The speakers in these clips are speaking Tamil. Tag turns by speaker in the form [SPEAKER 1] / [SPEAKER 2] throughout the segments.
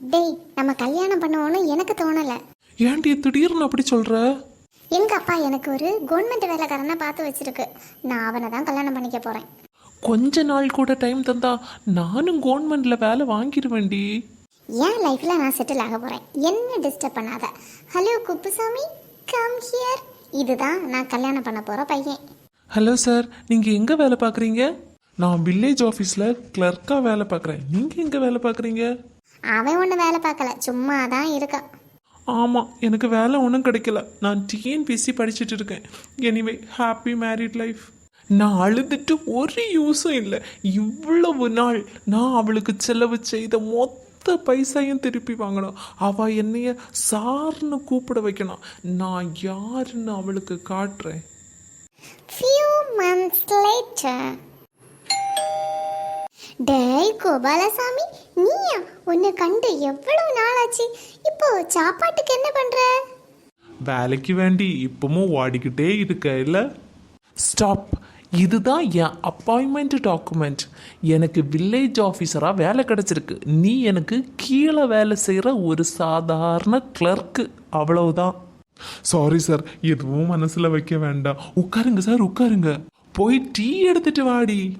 [SPEAKER 1] டேய் நம்ம கல்யாணம் பண்ணுவோன்னு எனக்கு தோணல.
[SPEAKER 2] ஏன்டி திடீர்னு அப்படி சொல்ற?
[SPEAKER 1] எங்க அப்பா எனக்கு ஒரு கவர்மெண்ட் வேலைக்காரனை பார்த்து வச்சிருக்கு. நான் அவனை தான் கல்யாணம் பண்ணிக்க போறேன்.
[SPEAKER 2] கொஞ்ச நாள் கூட டைம் தந்தா நானும் கவர்மெண்ட்ல வேலை வாங்கிடுவேன்டி.
[SPEAKER 1] என் லைஃப்ல நான் செட்டில் ஆக போறேன். என்ன டிஸ்டர்ப் பண்ணாத. ஹலோ குப்புசாமி. கம் ஹியர் இதுதான் நான் கல்யாணம் பண்ண போற பையன்.
[SPEAKER 2] ஹலோ சார் நீங்க எங்க வேலை பார்க்குறீங்க? நான் வில்லேஜ் ஆஃபீஸில் கிளர்க்காக வேலை பார்க்குறேன். நீங்கள் எங்கே வேலை பார்க்குறீங்க?
[SPEAKER 1] அவன் ஒன்றும் வேலை பார்க்கல சும்மா தான் இருக்கான்.
[SPEAKER 2] ஆமாம் எனக்கு வேலை ஒன்றும் கிடைக்கல. நான் டிஎன்பிசி படிச்சுட்டு இருக்கேன். எனிவே ஹாப்பி மேரிட் லைஃப் நான் அழுதுட்டு ஒரு யூஸும் இல்லை. இவ்வளவு நாள் நான் அவளுக்கு செலவு செய்த மொத்த பைசாயும் திருப்பி வாங்கணும். அவள் என்னைய சார்னு கூப்பிட வைக்கணும். நான் யாருன்னு அவளுக்கு காட்டுறேன்.
[SPEAKER 1] Few months later. டேய் கோபாலசாமி நீயா? உன்னை கண்டு எவ்வளவு நாளாச்சு? இப்போ சாப்பாட்டுக்கு என்ன பண்ற?
[SPEAKER 2] வேலைக்கு வேண்டி இப்பவும் ஓடிக்கிட்டே இருக்க இல்லை? ஸ்டாப் இதுதான் என் அப்பாயின்மெண்ட் டாக்குமெண்ட் எனக்கு வில்லேஜ் ஆஃபீஸராக வேலை கிடச்சிருக்கு. நீ எனக்கு கீழே வேலை செய்கிற ஒரு சாதாரண கிளர்க்கு அவ்வளவுதான். சாரி சார் எதுவும் மனசில் வைக்க வேண்டாம். உட்காருங்க சார் உட்காருங்க. போய் டீ எடுத்துட்டு வாடி.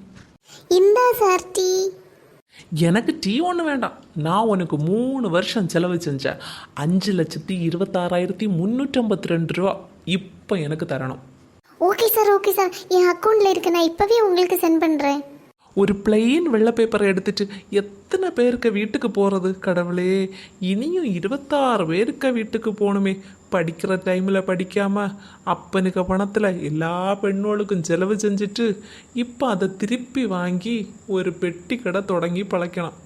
[SPEAKER 1] இந்தா சார் டீ.
[SPEAKER 2] எனக்கு டீ ஒன்று வேண்டாம். நான் உனக்கு மூணு வருஷம் செலவு செஞ்சேன். அஞ்சு லட்சத்தி இருபத்தாறாயிரத்தி முந்நூற்றம்பத்தி ரெண்டு ரூபா இப்போ எனக்கு தரணும்.
[SPEAKER 1] Okay sir okay sir. என் அக்கௌண்ட்ல இருக்கு. நான் இப்பவே உங்களுக்கு சென்ட் பண்றேன்.
[SPEAKER 2] ஒரு பிளெயின் வெள்ளை பேப்பரை எடுத்துட்டு எத்தனை பேருக்கு வீட்டுக்கு போகிறது கடவுளே இனியும் இருபத்தாறு பேருக்கு வீட்டுக்கு போகணுமே. படிக்கிற டைமில் படிக்காமல் அப்பனுக்கு பணத்தில் எல்லா பெண்ணோளுக்கும் செலவு செஞ்சுட்டு இப்போ அதை திருப்பி வாங்கி ஒரு பெட்டி கடை தொடங்கி பழைக்கணும்